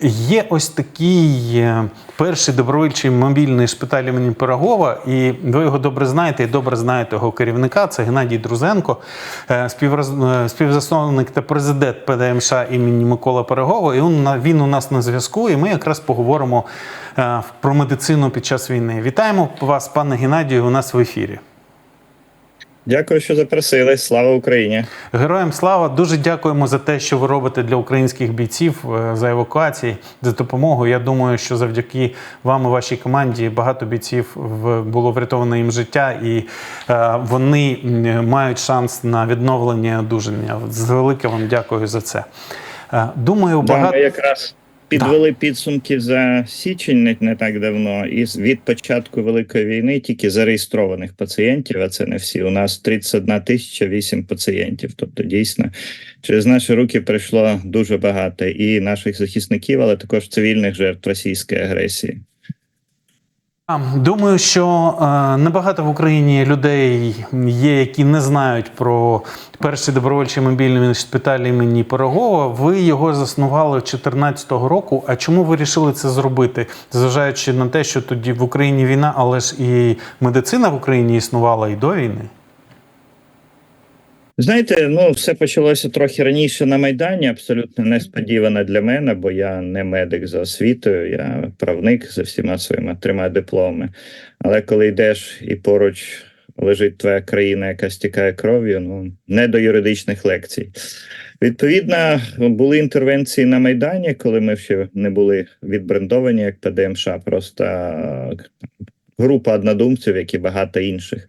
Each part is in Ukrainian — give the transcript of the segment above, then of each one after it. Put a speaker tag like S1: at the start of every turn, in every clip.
S1: Є ось такий е, перший добровольчий мобільний шпиталь імені Пирогова, і ви його добре знаєте і добре знаєте його керівника. Це Геннадій Друзенко, е, співроз- е, співзасновник та президент ПДМШ імені Микола Пирогова. І він, він у нас на зв'язку, і ми якраз поговоримо про медицину під час війни. Вітаємо вас, пане Геннадію, у нас в ефірі.
S2: Дякую, що запросили. Слава Україні!
S1: Героям слава дуже дякуємо за те, що ви робите для українських бійців е, за евакуації, за допомогу. Я думаю, що завдяки вам і вашій команді багато бійців було врятовано їм життя, і е, вони мають шанс на відновлення одужання. З велике вам дякую за це. Е, Думаю, багато
S2: ми якраз підвели підсумки за січень не, не так давно, і від початку великої війни тільки зареєстрованих пацієнтів, а це не всі. У нас 31 тисяча 8 пацієнтів. Тобто, дійсно, через наші руки прийшло дуже багато і наших захисників, але також цивільних жертв російської агресії.
S1: Думаю, що е, небагато в Україні людей є, які не знають про перший добровольчий мобільний шпиталь імені Пирогова. Ви його заснували 2014 року. А чому ви вирішили це зробити? Зважаючи на те, що тоді в Україні війна, але ж і медицина в Україні існувала і до війни.
S2: Знаєте, ну все почалося трохи раніше на Майдані, абсолютно несподівано для мене, бо я не медик за освітою, я правник за всіма своїми трьома дипломами. Але коли йдеш і поруч лежить твоя країна, яка стікає кров'ю, ну не до юридичних лекцій. Відповідно, були інтервенції на Майдані, коли ми ще не були відбрендовані як ПДМШ, просто е, група однодумців, як і багато інших.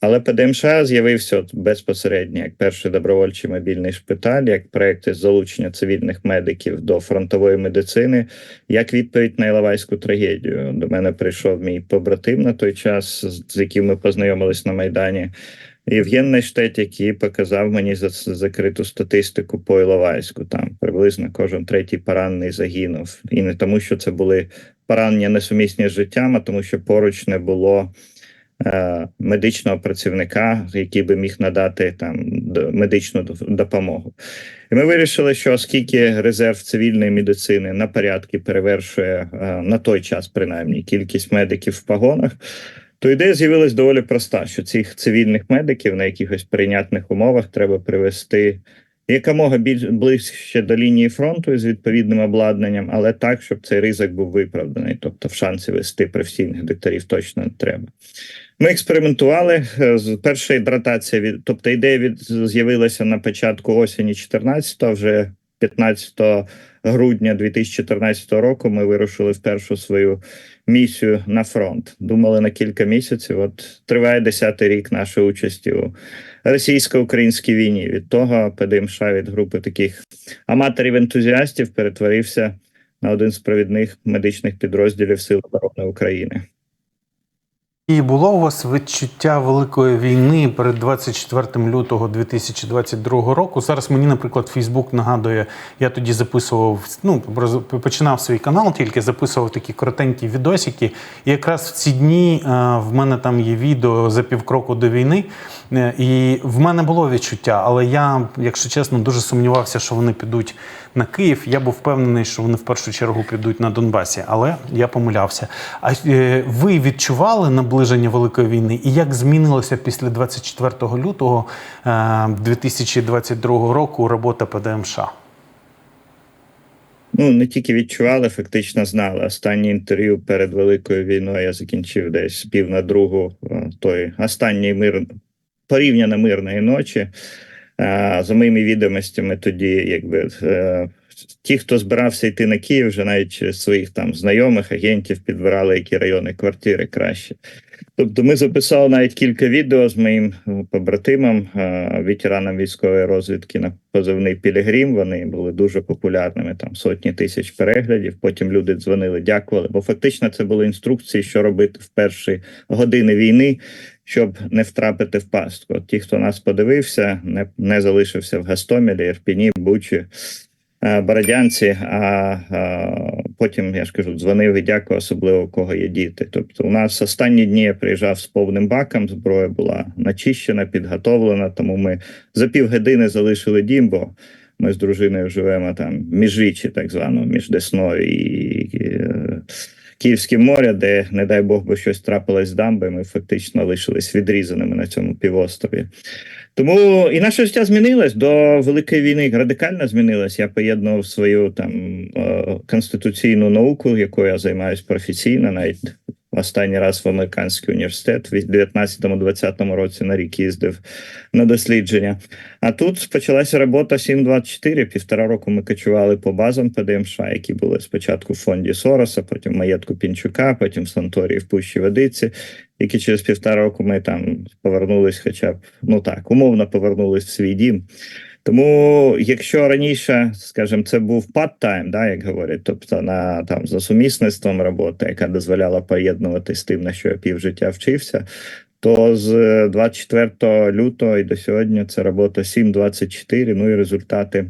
S2: Але ПДМШ з'явився безпосередньо як перший добровольчий мобільний шпиталь, як проект із залучення цивільних медиків до фронтової медицини, як відповідь на Іловайську трагедію. До мене прийшов мій побратим на той час, з- яким ми познайомились на Майдані. Євген Найштет, який показав мені за закриту статистику по Іловайську. Там приблизно кожен третій поранений загинув. І не тому, що це були поранення несумісні з життям, а тому, що поруч не було медичного працівника, який би міг надати там медичну допомогу. І ми вирішили, що оскільки резерв цивільної медицини на порядки перевершує е, на той час, принаймні, кількість медиків в погонах. То ідея з'явилась доволі проста: що цих цивільних медиків на якихось прийнятних умовах треба привести якомога більш ближче до лінії фронту із відповідним обладнанням, але так, щоб цей ризик був виправданий. Тобто, в шанси вести професійних докторів точно не треба. Ми експериментували е, з перша гідратація від, тобто ідея від з'явилася на початку осені 14-го, вже 15 грудня 2014 року. Ми вирушили в першу свою місію на фронт. Думали на кілька місяців. От триває 10-й рік нашої участі у російсько-українській війні. Від того ПДМШ від групи таких аматорів-ентузіастів перетворився на один з провідних медичних підрозділів Сил оборони України.
S1: І було у вас відчуття великої війни перед 24 лютого 2022 року. Зараз мені, наприклад, Фейсбук нагадує, я тоді записував, ну починав свій канал, тільки записував такі коротенькі відосики. І якраз в ці дні е, в мене там є відео за півкроку до війни. Е, І в мене було відчуття, але я, якщо чесно, дуже сумнівався, що вони підуть на Київ. Я був впевнений, що вони в першу чергу підуть на Донбасі, але я помилявся. А е, ви відчували наближення великої війни? І як змінилося після 24 лютого е, 2022 року робота ПДМШ?
S2: Ну не тільки відчували, фактично знали. Останнє інтерв'ю перед великою війною я закінчив десь пів на другу е, той останній мир порівняно мирної ночі. Е, За моїми відомостями, тоді якби е, ті, хто збирався йти на Київ, вже навіть через своїх там знайомих агентів підбирали, які райони квартири краще. Тобто, ми записали навіть кілька відео з моїм е, побратимом, е, ветераном військової розвідки на позивний Пілігрім. Вони були дуже популярними, там сотні тисяч переглядів. Потім люди дзвонили, дякували. Бо фактично це були інструкції, що робити в перші години війни, щоб не втрапити в пастку. Ті, хто нас подивився, не, не залишився в Гастомелі, Ірпіні, Бучі. Е, Бородянці, а, а потім я ж кажу, дзвонив і дякую, особливо у кого є діти. Тобто, у нас останні дні я приїжджав з повним баком, зброя була начищена, підготовлена. Тому ми за півгодини залишили дім, бо Ми з дружиною живемо там міжріччі, так звано, між Десною і е, море, де, не дай Бог, би щось трапилось з дамби, ми фактично лишились відрізаними на цьому півострові. Тому і наше життя змінилось до великої війни. Радикально змінилось. Я поєднував свою там е, конституційну науку, якою я займаюся професійно, навіть останній раз в американський університет в 19-20 році на рік їздив на дослідження. А тут почалася робота 7.24. Півтора року ми кочували по базам ПДМШ, які були спочатку в фонді Сороса, потім маєтку Пінчука, потім в Санторії в Пущі Водиці. Які через півтора року ми там повернулись, хоча б ну так, умовно повернулись в свій дім. Тому, якщо раніше, скажімо, це був part-time, да, як говорять, тобто на там за сумісництвом роботи, яка дозволяла поєднувати з тим, на що я півжиття вчився, то з 24 лютого і до сьогодні це робота 7.24, ну і результати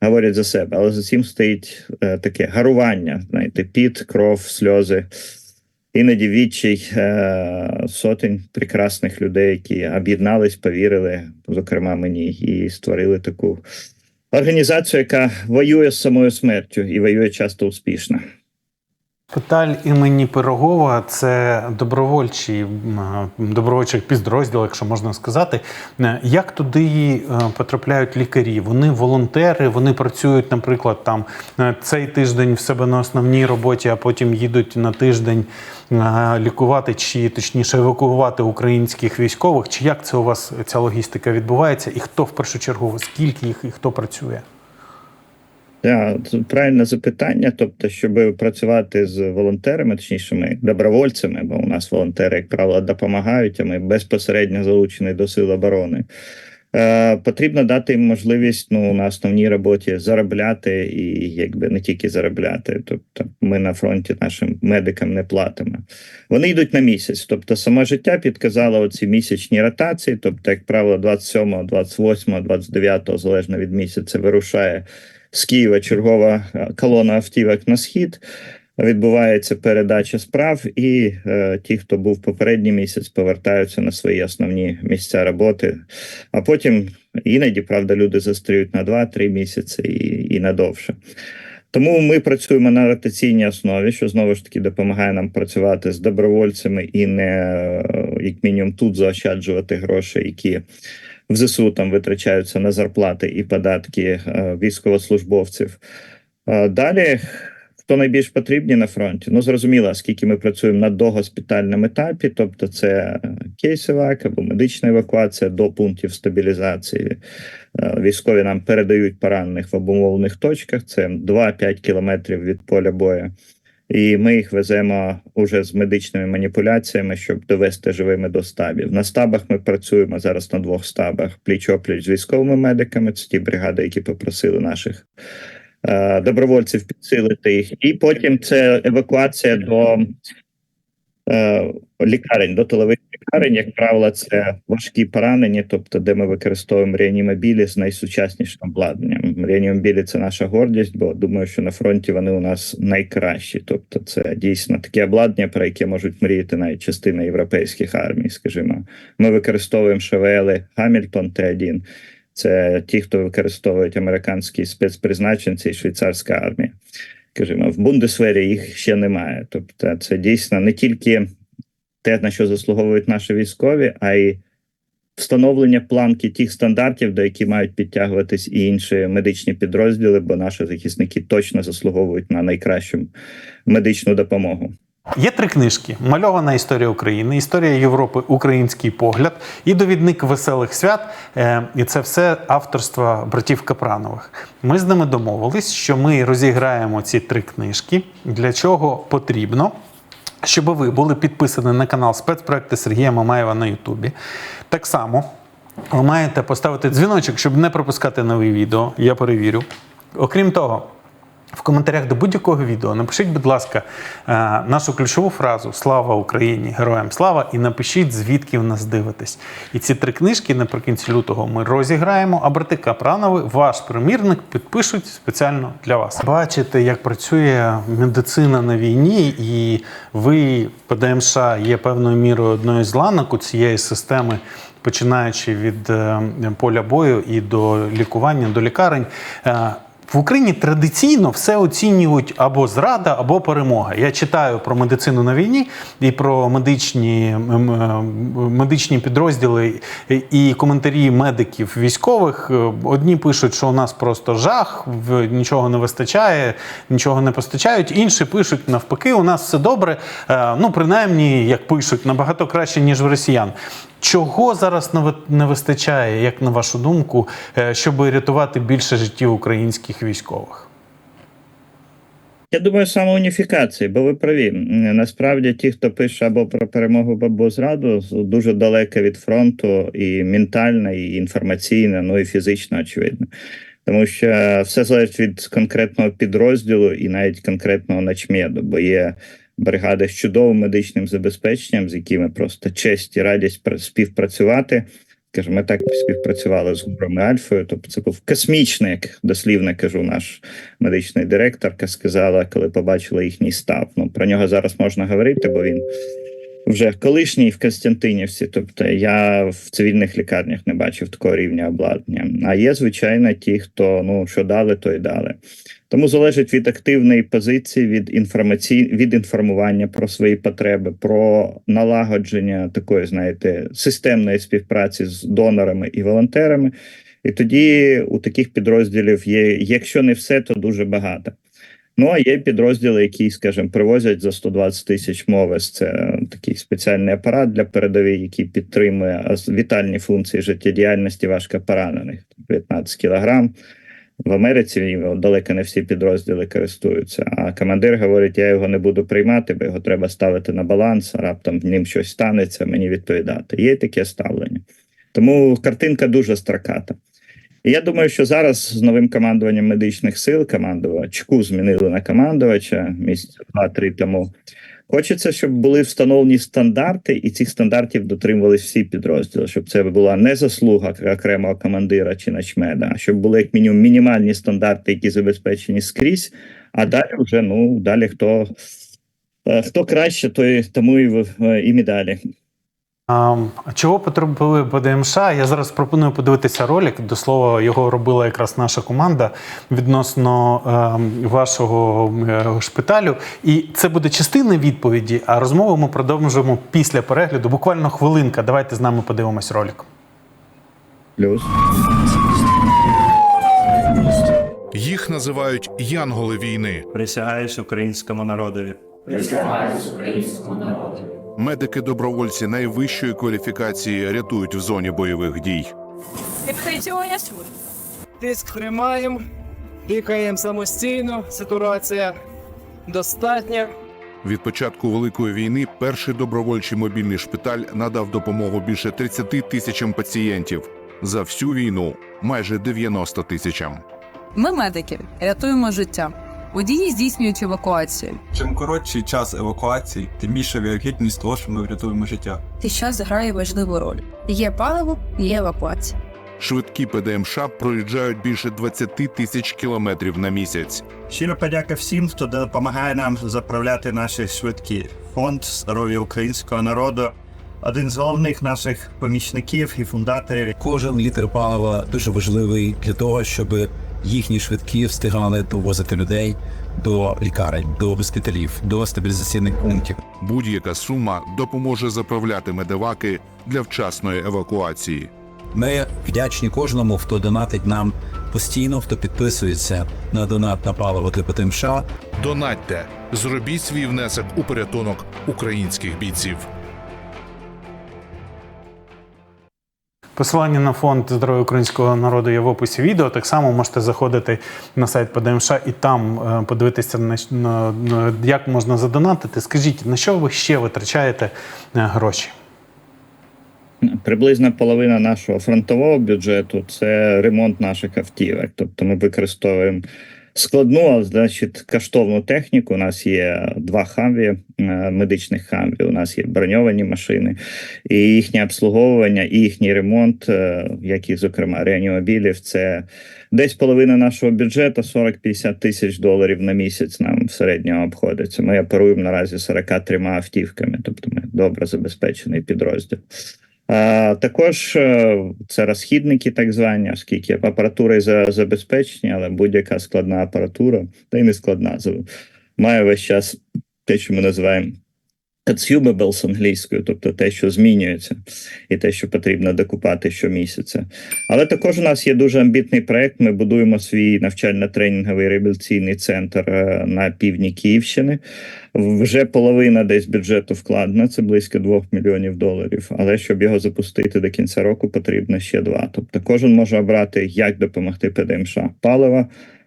S2: говорять за себе. Але за цим стоїть е, таке гарування, знаєте, піт, кров, сльози. Іноді відчай е, сотень прекрасних людей, які об'єднались, повірили, зокрема мені, і створили таку організацію, яка воює з самою смертю і воює часто успішно.
S1: Шпиталь імені Пирогова це добровольчий добровольчий підрозділ, якщо можна сказати. Е, Як туди е, потрапляють лікарі? Вони волонтери, вони працюють, наприклад, там е, цей тиждень в себе на основній роботі, а потім їдуть на тиждень лікувати чи точніше евакуювати українських військових. Чи як це у вас ця логістика відбувається? І хто в першу чергу скільки їх і хто працює?
S2: Да, правильне запитання. Тобто, щоб працювати з волонтерами, точніше, ми добровольцями, бо у нас волонтери, як правило, допомагають, а ми безпосередньо залучені до сил оборони. Е, потрібно дати їм можливість ну, на основній роботі заробляти і якби не тільки заробляти. Тобто, ми на фронті нашим медикам не платимо. Вони йдуть на місяць. Тобто, саме життя підказало оці місячні ротації. Тобто, як правило, 27, 28, 29, залежно від місяця, вирушає з Києва чергова е, колона автівок на схід. Відбувається передача справ, і е, ті, хто був попередній місяць, повертаються на свої основні місця роботи. А потім іноді, правда, люди застріють на 2-3 місяці і, і надовше. Тому ми працюємо на ротаційній основі, що знову ж таки допомагає нам працювати з добровольцями і не е, як мінімум тут заощаджувати гроші, які в ЗСУ там витрачаються на зарплати і податки е, військовослужбовців. Е, Далі. Хто найбільш потрібні на фронті? Ну зрозуміло, оскільки ми працюємо на догоспітальному етапі, тобто це кейс-евак або медична евакуація до пунктів стабілізації. Е, Військові нам передають поранених в обумовлених точках. Це 2-5 кілометрів від поля бою. І ми їх веземо уже з медичними маніпуляціями, щоб довести живими до стабів. На стабах ми працюємо зараз на двох стабах: пліч-опліч з військовими медиками. Це ті бригади, які попросили наших е, добровольців підсилити їх. І потім це евакуація до лікарень, до тилових лікарень. Як правило, це важкі поранені, тобто, де ми використовуємо реанімобілі з найсучаснішим обладнанням. Реанімобілі це наша гордість, бо думаю, що на фронті вони у нас найкращі. Тобто, це дійсно таке обладнання, про яке можуть мріяти навіть частина європейських армій. Скажімо, ми використовуємо ШВЛи Гамільтон Т1. Це ті, хто використовують американські спецпризначенці і швейцарська армія. Скажімо, в Бундесвері їх ще немає. Тобто, це дійсно не тільки те, на що заслуговують наші військові, а й встановлення планки тих стандартів, до яких мають підтягуватись і інші медичні підрозділи, бо наші захисники точно заслуговують на найкращу медичну допомогу.
S1: Є три книжки: мальована історія України, історія Європи, український погляд і довідник веселих свят. Е, І це все авторства братів Капранових. Ми з ними домовились, що ми розіграємо ці три книжки. Для чого потрібно? Щоб ви були підписані на канал спецпроекти Сергія Мамаєва на Ютубі. Так само ви маєте поставити дзвіночок, щоб не пропускати нові відео. Я перевірю. Окрім того, В коментарях до будь-якого відео напишіть, будь ласка, е, нашу ключову фразу Слава Україні! Героям слава! і напишіть, звідки в нас дивитесь. І ці три книжки наприкінці лютого ми розіграємо, а брати Капранови ваш примірник підпишуть спеціально для вас. Бачите, як працює медицина на війні, і ви, ПДМШ, є певною мірою одною з ланок у цієї системи починаючи від е, поля бою і до лікування, до лікарень. В Україні традиційно все оцінюють або зрада, або перемога. Я читаю про медицину на війні і про медичні, медичні підрозділи і коментарі медиків військових. Е, Одні пишуть, що у нас просто жах, нічого не вистачає, нічого не постачають. Інші пишуть навпаки, у нас все добре. Е, Ну, принаймні, як пишуть, набагато краще, ніж в росіян. Чого зараз не вистачає, як на вашу думку, е, щоб рятувати більше життів українських військових?
S2: Я думаю, саме уніфікації, бо ви праві. Насправді, ті, хто пише або про перемогу, або зраду, дуже далеко від фронту, і ментально, і інформаційно, ну і фізично, очевидно. Тому що все залежить від конкретного підрозділу і навіть конкретного начмеду, бо є бригади з чудовим медичним забезпеченням, з якими просто честь і радість пра- співпрацювати. Каже, ми так співпрацювали з гурами Альфою. Тобто це був космічний, як дослівно кажу, наш медичний директорка сказала, коли побачила їхній став. Ну про нього зараз можна говорити, бо він вже колишній в Костянтинівці. Тобто я в цивільних лікарнях не бачив такого рівня обладнання. А є, звичайно, ті, хто ну що дали, то й дали. Тому залежить від активної позиції, від інформацій, від інформування про свої потреби, про налагодження такої, знаєте, системної співпраці з донорами і волонтерами. І тоді у таких підрозділів є, якщо не все, то дуже багато. Ну а є підрозділи, які, скажімо, привозять за 120 тисяч мовес. Це такий спеціальний апарат для передовій, який підтримує вітальні функції життєдіяльності важкопоранених. 15 кілограм. В Америці далеко не всі підрозділи користуються. А командир говорить: я його не буду приймати, бо його треба ставити на баланс. а Раптом в ним щось станеться, мені відповідати. Є таке ставлення. Тому картинка дуже строката. І я думаю, що зараз з новим командуванням медичних сил командувачку змінили на командувача місяць два-три тому. Хочеться, щоб були встановлені стандарти, і цих стандартів дотримувались всі підрозділи, щоб це була не заслуга окремого командира чи начмеда, а щоб були як мінімум мінімальні стандарти, які забезпечені скрізь. А далі вже ну далі хто, е, хто краще, той тому і, в- і медалі.
S1: А чого потребує ПДМШ? Я зараз пропоную подивитися ролик. До слова, його робила якраз наша команда відносно е, вашого шпиталю. І це буде частина відповіді. А розмову ми продовжимо після перегляду. Буквально хвилинка. Давайте з нами подивимось ролик.
S2: Плюс.
S3: Їх називають янголи війни. Присягаюсь українському народові.
S4: Присягаєш українському народові.
S3: Медики-добровольці найвищої кваліфікації рятують в зоні бойових дій.
S5: Тиск тримаємо, дихаємо самостійно, ситуація достатня.
S3: Від початку великої війни перший добровольчий мобільний шпиталь надав допомогу більше 30 тисячам пацієнтів. За всю війну майже 90 тисячам.
S6: Ми, медики, рятуємо життя. Водії здійснюють евакуацію.
S7: Чим коротший час евакуації, тим більша вірогідність того, що ми врятуємо життя.
S6: Цей час грає важливу роль. Є паливо, є евакуація.
S3: Швидкі ПДМШ проїжджають більше 20 тисяч кілометрів на місяць.
S4: Щиро подяка всім, хто допомагає нам заправляти наші швидкі. Фонд здоров'я українського народу. Один з головних наших помічників і фундаторів.
S8: Кожен літр палива дуже важливий для того, щоб їхні швидкі встигали довозити людей до лікарень, до госпіталів, до стабілізаційних пунктів.
S3: Будь-яка сума допоможе заправляти медиваки для вчасної евакуації.
S8: Ми вдячні кожному, хто донатить нам постійно, хто підписується на донат на паливо для ПТМШ.
S3: Донатьте, зробіть свій внесок у порятунок українських бійців.
S1: Посилання на фонд здоров'я українського народу є в описі відео. Так само можете заходити на сайт ПДМШ і там е, подивитися на, як можна задонатити. Скажіть, на що ви ще витрачаєте е, гроші?
S2: Приблизно половина нашого фронтового бюджету це ремонт наших автівок. Тобто ми використовуємо складну, значить коштовну техніку. У нас є два хаві, е, медичних хаві. У нас є броньовані машини, і їхнє обслуговування, і їхній ремонт, е, як і зокрема реанімобілів, це десь половина нашого бюджету 40-50 тисяч доларів на місяць. Нам в середньому обходиться. Ми оперуємо наразі 43 автівками, тобто ми добре забезпечений підрозділ. Також е, це розхідники, так звані, оскільки апаратура за забезпечені, але будь-яка складна апаратура, та й не складна, має весь час те, що ми називаємо consumables англійською, тобто те, що змінюється, і те, що потрібно докупати щомісяця. Але також у нас є дуже амбітний проект. Ми будуємо свій навчально-тренінговий реабілітаційний центр е, на півдні Київщини. Вже половина десь бюджету вкладена, це близько 2 мільйонів доларів. Але щоб його запустити до кінця року, потрібно ще два. Тобто кожен може обрати, як допомогти ПДМШ. паливо,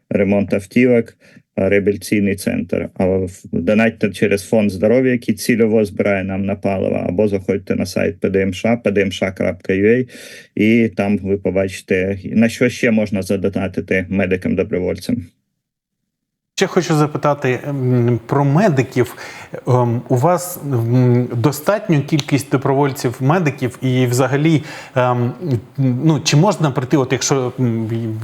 S2: ремонт автівок, реабілітаційний центр. А донатьте через фонд здоров'я, який цільово збирає нам на паливо, або заходьте на сайт ПДМШ, pdmsh.ua, і там ви побачите, на що ще можна задонатити медикам-добровольцям.
S1: Ще хочу запитати про медиків. Ем, У вас м, достатньо кількість добровольців медиків, і взагалі, ем, ну чи можна прийти, от якщо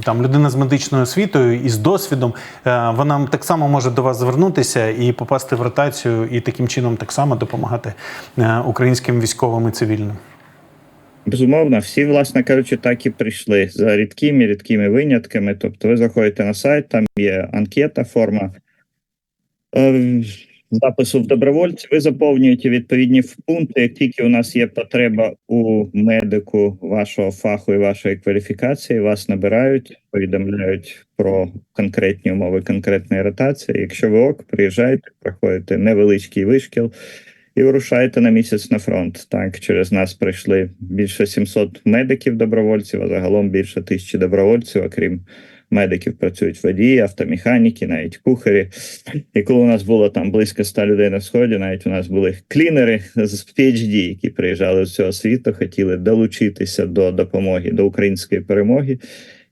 S1: там людина з медичною освітою і з досвідом, е, вона так само може до вас звернутися і попасти в ротацію, і таким чином так само допомагати е, українським військовим і цивільним.
S2: Безумовно, всі, власне кажучи, так і прийшли за рідкими рідкими винятками. Тобто, ви заходите на сайт, там є анкета, форма е, запису в добровольці. Ви заповнюєте відповідні пункти. Як тільки у нас є потреба у медику вашого фаху і вашої кваліфікації, вас набирають, повідомляють про конкретні умови конкретної ротації. Якщо ви ок, приїжджаєте, проходите невеличкий вишкіл. І вирушаєте на місяць на фронт. Так, через нас прийшли більше 700 медиків добровольців, а загалом більше тисячі добровольців, окрім медиків, працюють водії, автомеханіки, навіть кухарі. І коли у нас було там близько 100 людей на сході, навіть у нас були клінери з PhD, які приїжджали з цього світу, хотіли долучитися до допомоги до української перемоги.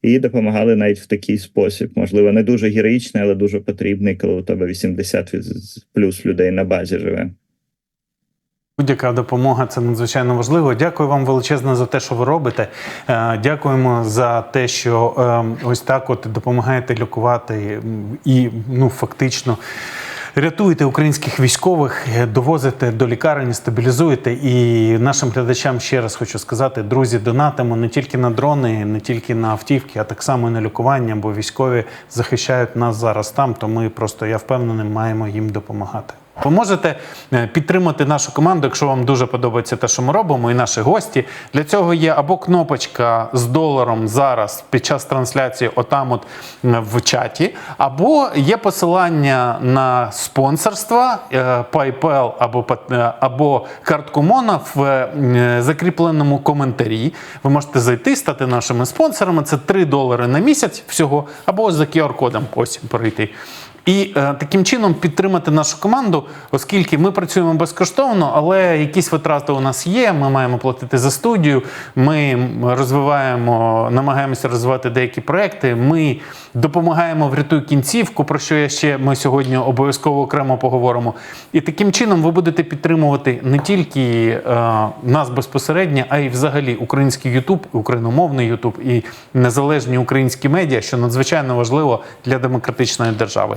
S2: І допомагали навіть в такий спосіб. Можливо, не дуже героїчний, але дуже потрібний, коли у тебе 80 плюс людей на базі живе.
S1: Будь-яка допомога це надзвичайно важливо. Дякую вам величезно за те, що ви робите. Е, Дякуємо за те, що е, ось так от допомагаєте лікувати і ну фактично. Рятуєте українських військових, довозите до лікарень, стабілізуєте. І нашим глядачам ще раз хочу сказати: друзі, донатимо не тільки на дрони, не тільки на автівки, а так само і на лікування, бо військові захищають нас зараз там. То ми просто я впевнений, маємо їм допомагати. Ви можете е, підтримати нашу команду, якщо вам дуже подобається те, що ми робимо, і наші гості. Для цього є або кнопочка з доларом зараз під час трансляції, отам, от в чаті, або є посилання на спонсорство е, PayPal або е, або картку Мона в е, закріпленому коментарі. Ви можете зайти, стати нашими спонсорами. Це 3 долари на місяць всього, або за QR-кодом ось пройти. І е, таким чином підтримати нашу команду, оскільки ми працюємо безкоштовно, але якісь витрати у нас є. Ми маємо платити за студію. Ми розвиваємо, намагаємося розвивати деякі проекти. Ми допомагаємо врятуй кінцівку, про що я ще ми сьогодні обов'язково окремо поговоримо. І таким чином ви будете підтримувати не тільки е, нас безпосередньо, а й взагалі український Ютуб, україномовний Ютуб і незалежні українські медіа, що надзвичайно важливо для демократичної держави.